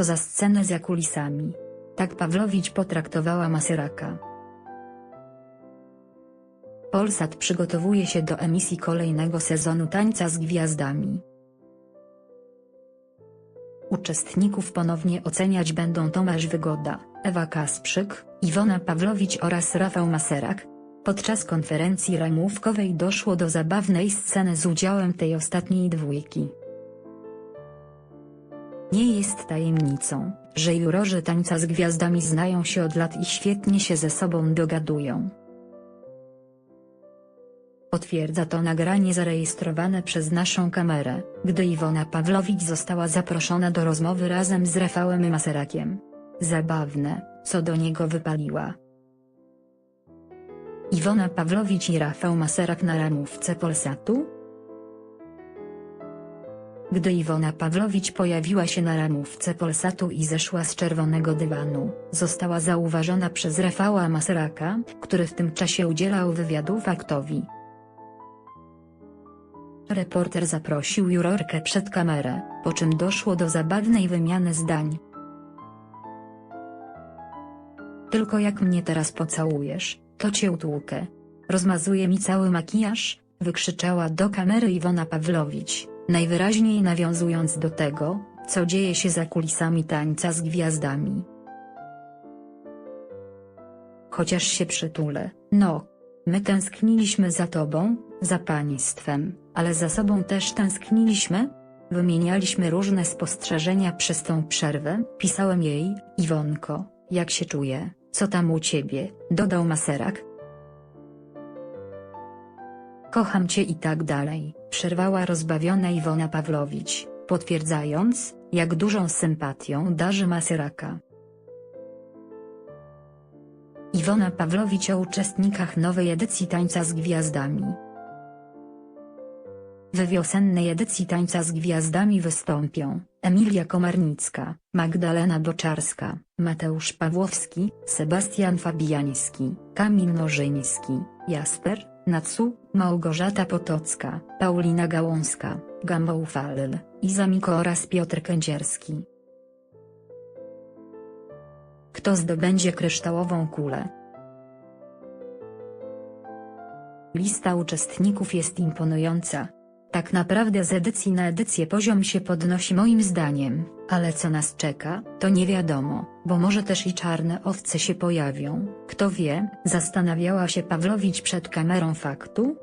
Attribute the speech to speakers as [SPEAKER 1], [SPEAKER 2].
[SPEAKER 1] Co za scenę za kulisami. Tak Pawlowicz potraktowała Maseraka. Polsat przygotowuje się do emisji kolejnego sezonu Tańca z Gwiazdami. Uczestników ponownie oceniać będą Tomasz Wygoda, Ewa Kasprzyk, Iwona Pawlowicz oraz Rafał Maserak. Podczas konferencji ramówkowej doszło do zabawnej sceny z udziałem tej ostatniej dwójki. Nie jest tajemnicą, że jurorzy tańca z gwiazdami znają się od lat i świetnie się ze sobą dogadują. Potwierdza to nagranie zarejestrowane przez naszą kamerę, gdy Iwona Pawlowicz została zaproszona do rozmowy razem z Rafałem Maserakiem. Zabawne, co do niego wypaliła. Iwona Pawlowicz i Rafał Maserak na ramówce Polsatu? Gdy Iwona Pawlowicz pojawiła się na ramówce Polsatu i zeszła z czerwonego dywanu, została zauważona przez Rafała Maseraka, który w tym czasie udzielał wywiadu faktowi. Reporter zaprosił jurorkę przed kamerę, po czym doszło do zabawnej wymiany zdań. Tylko jak mnie teraz pocałujesz, to cię utłukę. Rozmazuje mi cały makijaż, wykrzyczała do kamery Iwona Pawlowicz, najwyraźniej nawiązując do tego, co dzieje się za kulisami tańca z gwiazdami. Chociaż się przytulę, no. My tęskniliśmy za tobą, za państwem, ale za sobą też tęskniliśmy? Wymienialiśmy różne spostrzeżenia przez tą przerwę, pisałem jej, Iwonko, jak się czuję, co tam u ciebie, dodał Maserak. Kocham cię i tak dalej, przerwała rozbawiona Iwona Pawlowicz, potwierdzając, jak dużą sympatią darzy Maseraka. Iwona Pawlowicz o uczestnikach nowej edycji Tańca z Gwiazdami. W wiosennej edycji Tańca z Gwiazdami wystąpią Emilia Komarnicka, Magdalena Boczarska, Mateusz Pawłowski, Sebastian Fabiański, Kamil Nożyński, Jasper, Natsu, Małgorzata Potocka, Paulina Gałązka, Gambo Falel, Iza Miko oraz Piotr Kędzierski. Kto zdobędzie kryształową kulę? Lista uczestników jest imponująca. Tak naprawdę z edycji na edycję poziom się podnosi moim zdaniem, ale co nas czeka, to nie wiadomo, bo może też i czarne owce się pojawią, kto wie, zastanawiała się Pawlowicz przed kamerą faktu,